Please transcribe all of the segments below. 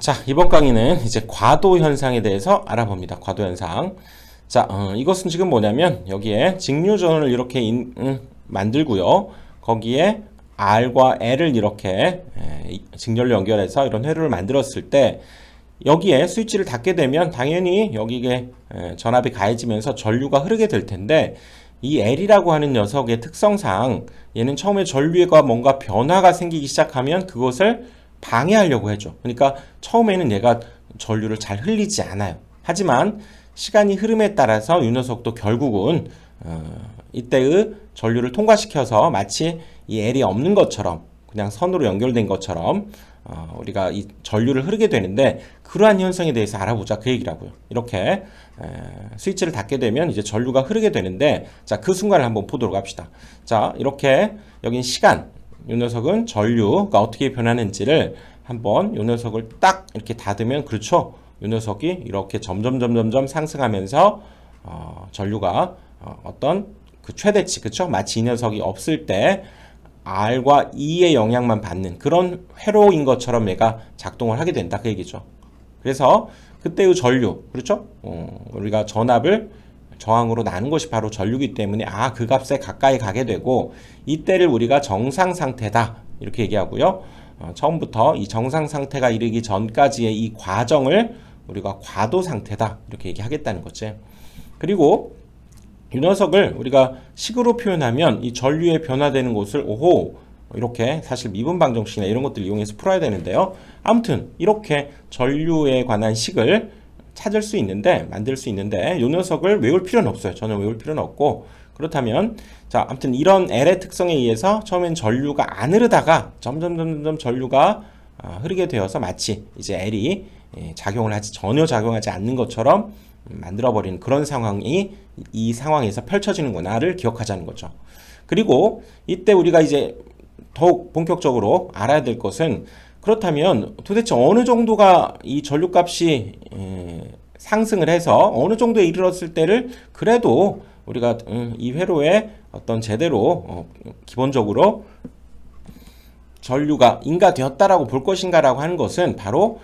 자, 이번 강의는 이제 과도 현상에 대해서 알아봅니다. 과도 현상. 자, 어, 이것은 지금 뭐냐면 여기에 직류전을 이렇게 인, 음, 만들고요. 거기에 R과 L을 이렇게 에, 직렬로 연결해서 이런 회로를 만들었을 때 여기에 스위치를 닫게 되면 당연히 여기에 에, 전압이 가해지면서 전류가 흐르게 될 텐데 이 L이라고 하는 녀석의 특성상 얘는 처음에 전류가 뭔가 변화가 생기기 시작하면 그것을 방해하려고 해줘. 그러니까 처음에는 얘가 전류를 잘 흘리지 않아요. 하지만 시간이 흐름에 따라서 이 녀석도 결국은 어, 이때의 전류를 통과시켜서 마치 이 L이 없는 것처럼 그냥 선으로 연결된 것처럼 어, 우리가 이 전류를 흐르게 되는데 그러한 현상에 대해서 알아보자 그 얘기라고요. 이렇게 에, 스위치를 닫게 되면 이제 전류가 흐르게 되는데 자 그 순간을 한번 보도록 합시다. 자 이렇게 여긴 시간 이 녀석은 전류가 어떻게 변하는지를 한번 이 녀석을 딱 이렇게 닫으면 그렇죠. 이 녀석이 이렇게 점점 점점점 상승하면서 어, 전류가 어, 어떤 그 최대치 그렇죠. 마치 이 녀석이 없을 때 R과 E의 영향만 받는 그런 회로인 것처럼 얘가 작동을 하게 된다 그 얘기죠. 그래서 그때의 전류 그렇죠? 어, 우리가 전압을 저항으로 나눈 것이 바로 전류기 때문에 아 그 값에 가까이 가게 되고 이때를 우리가 정상 상태다 이렇게 얘기하고요. 어, 처음부터 이 정상 상태가 이르기 전까지의 이 과정을 우리가 과도 상태다 이렇게 얘기하겠다는 거지. 그리고 이 녀석을 우리가 식으로 표현하면 이 전류의 변화되는 곳을 오호 이렇게 사실 미분 방정식이나 이런 것들 이용해서 풀어야 되는데요. 아무튼 이렇게 전류에 관한 식을 찾을 수 있는데 만들 수 있는데 이 녀석을 외울 필요는 없어요. 전혀 외울 필요는 없고 그렇다면 자 아무튼 이런 L의 특성에 의해서 처음엔 전류가 안 흐르다가 점점 점점 전류가 아, 흐르게 되어서 마치 이제 L이 예, 작용을 하지 전혀 작용하지 않는 것처럼 만들어버리는 그런 상황이 이 상황에서 펼쳐지는구나를 기억하자는 거죠. 그리고 이때 우리가 이제 더욱 본격적으로 알아야 될 것은 그렇다면 도대체 어느 정도가 이 전류값이 상승을 해서 어느 정도에 이르렀을 때를 그래도 우리가 음, 이 회로에 어떤 제대로 어, 기본적으로 전류가 인가되었다라고 볼 것인가라고 하는 것은 바로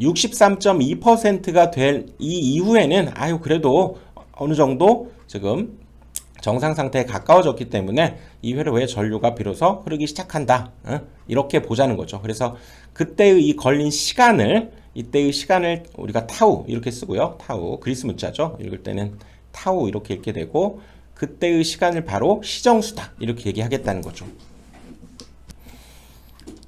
63.2%가 어, 될이 이후에는 아유 그래도 어느 정도 지금 정상 상태에 가까워졌기 때문에 이 회로의 전류가 비로소 흐르기 시작한다. 이렇게 보자는 거죠. 그래서 그때의 이 걸린 시간을 이때의 시간을 우리가 타우 이렇게 쓰고요. 타우 그리스 문자죠. 읽을 때는 타우 이렇게 읽게 되고 그때의 시간을 바로 시정수다 이렇게 얘기하겠다는 거죠.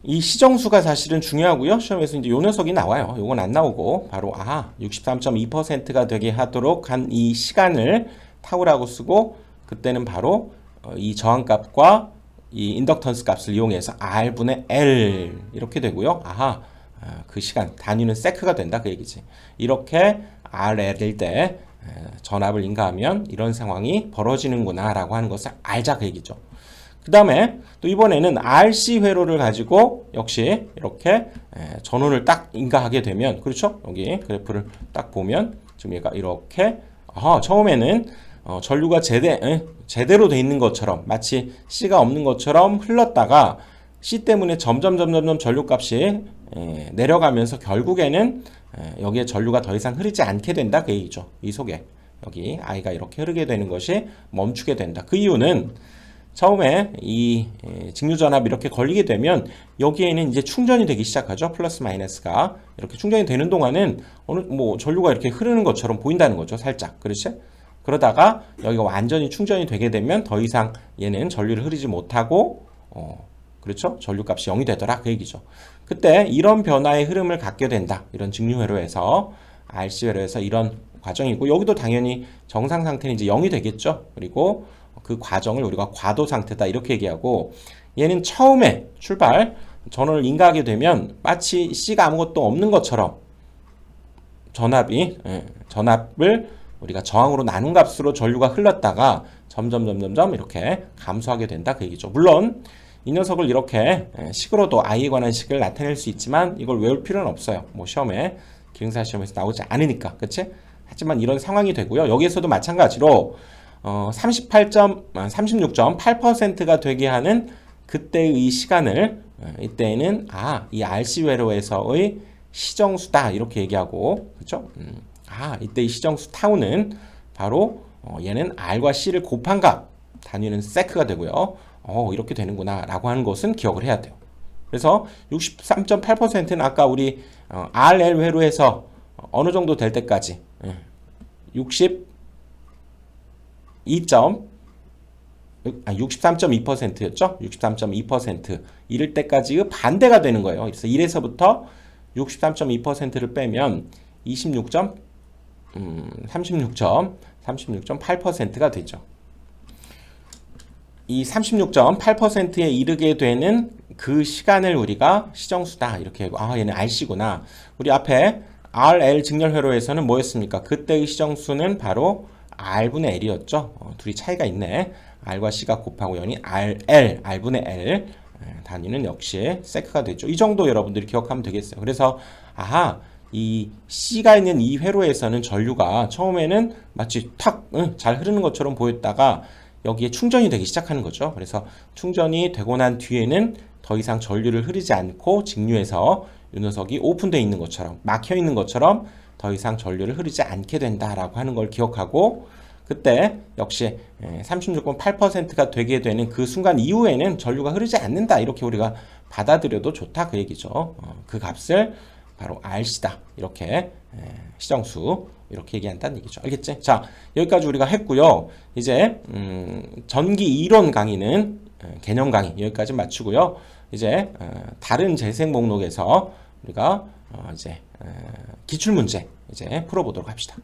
이 시정수가 사실은 중요하고요. 시험에서 이제 요 녀석이 나와요. 요건 안 나오고 바로 아 63.2%가 되게 하도록 한 이 시간을 타우라고 쓰고 그때는 바로 어, 이 저항값과 이 인덕턴스 값을 이용해서 R분의 L 이렇게 되고요. 아하 아, 그 시간 단위는 세크가 된다 그 얘기지. 이렇게 RL일 때 전압을 인가하면 이런 상황이 벌어지는구나 라고 하는 것을 알자 그 얘기죠. 그 다음에 또 이번에는 RC 회로를 가지고 역시 이렇게 전원을 딱 인가하게 되면 그렇죠? 여기 그래프를 딱 보면 지금 얘가 이렇게 아, 처음에는 어, 전류가 제대, 에? 제대로 돼 있는 것처럼 마치 C가 없는 것처럼 흘렀다가 C 때문에 점점 점점 점 전류값이 에, 내려가면서 결국에는 에, 여기에 전류가 더 이상 흐르지 않게 된다 그 얘기죠. 이 속에 여기 I가 이렇게 흐르게 되는 것이 멈추게 된다. 그 이유는 처음에 이 직류전압 이렇게 걸리게 되면 여기에는 이제 충전이 되기 시작하죠. 플러스 마이너스가 이렇게 충전이 되는 동안은 어느 뭐 전류가 이렇게 흐르는 것처럼 보인다는 거죠. 살짝 그렇지? 그러다가 여기가 완전히 충전이 되게 되면 더 이상 얘는 전류를 흐르지 못하고 어, 그렇죠? 전류값이 0이 되더라 그 얘기죠. 그때 이런 변화의 흐름을 갖게 된다. 이런 직류회로에서 RC 회로에서 이런 과정이고 여기도 당연히 정상 상태는 이제 0이 되겠죠. 그리고 그 과정을 우리가 과도 상태다 이렇게 얘기하고 얘는 처음에 출발 전원을 인가하게 되면 마치 C가 아무것도 없는 것처럼 전압이 예, 전압을 우리가 저항으로 나눈 값으로 전류가 흘렀다가 점점 점점 점 이렇게 감소하게 된다 그 얘기죠. 물론 이 녀석을 이렇게 식으로도 i에 관한 식을 나타낼 수 있지만 이걸 외울 필요는 없어요. 뭐 시험에 기능사 시험에서 나오지 않으니까 그치? 하지만 이런 상황이 되고요. 여기에서도 마찬가지로 어, 38. 36.8%가 되게 하는 그때의 이 시간을 어, 이때는 아, 이 RC 회로에서의 시정수다 이렇게 얘기하고 그렇죠? 음, 아 이때 이 시정수 타우는 바로 어, 얘는 R과 C를 곱한 값 단위는 세크가 되고요. 어 이렇게 되는구나 라고 하는 것은 기억을 해야 돼요. 그래서 63.8%는 아까 우리 어, RL 회로에서 어느 정도 될 때까지 예, 62점 아, 63.2%였죠? 63.2% 이럴 때까지 그 반대가 되는 거예요. 그래서 1에서부터 63.2%를 빼면 26점 음, 36점 36.8%가 되죠. 이 36.8%에 이르게 되는 그 시간을 우리가 시정수다 이렇게 아 얘는 RC구나. 우리 앞에 RL 직렬회로에서는 뭐였습니까? 그때의 시정수는 바로 R분의 L이었죠. 어, 둘이 차이가 있네. R과 C가 곱하고 연이 RL, R분의 L 에, 단위는 역시 세크가 되죠. 이 정도 여러분들이 기억하면 되겠어요. 그래서 아하 이 C가 있는 이 회로에서는 전류가 처음에는 마치 탁 잘 흐르는 것처럼 보였다가 여기에 충전이 되기 시작하는 거죠. 그래서 충전이 되고 난 뒤에는 더 이상 전류를 흐르지 않고 직류에서 이 녀석이 오픈되어 있는 것처럼 막혀 있는 것처럼 더 이상 전류를 흐르지 않게 된다라고 하는 걸 기억하고 그때 역시 36.8%가 되게 되는 그 순간 이후에는 전류가 흐르지 않는다 이렇게 우리가 받아들여도 좋다 그 얘기죠. 어, 그 값을 바로 RC다 이렇게 에, 시정수 이렇게 얘기한다는 얘기죠. 알겠지? 자 여기까지 우리가 했고요. 이제 음, 전기 이론 강의는 에, 개념 강의 여기까지 마치고요. 이제 어, 다른 재생 목록에서 우리가 어, 이제 에, 기출 문제 이제 풀어보도록 합시다.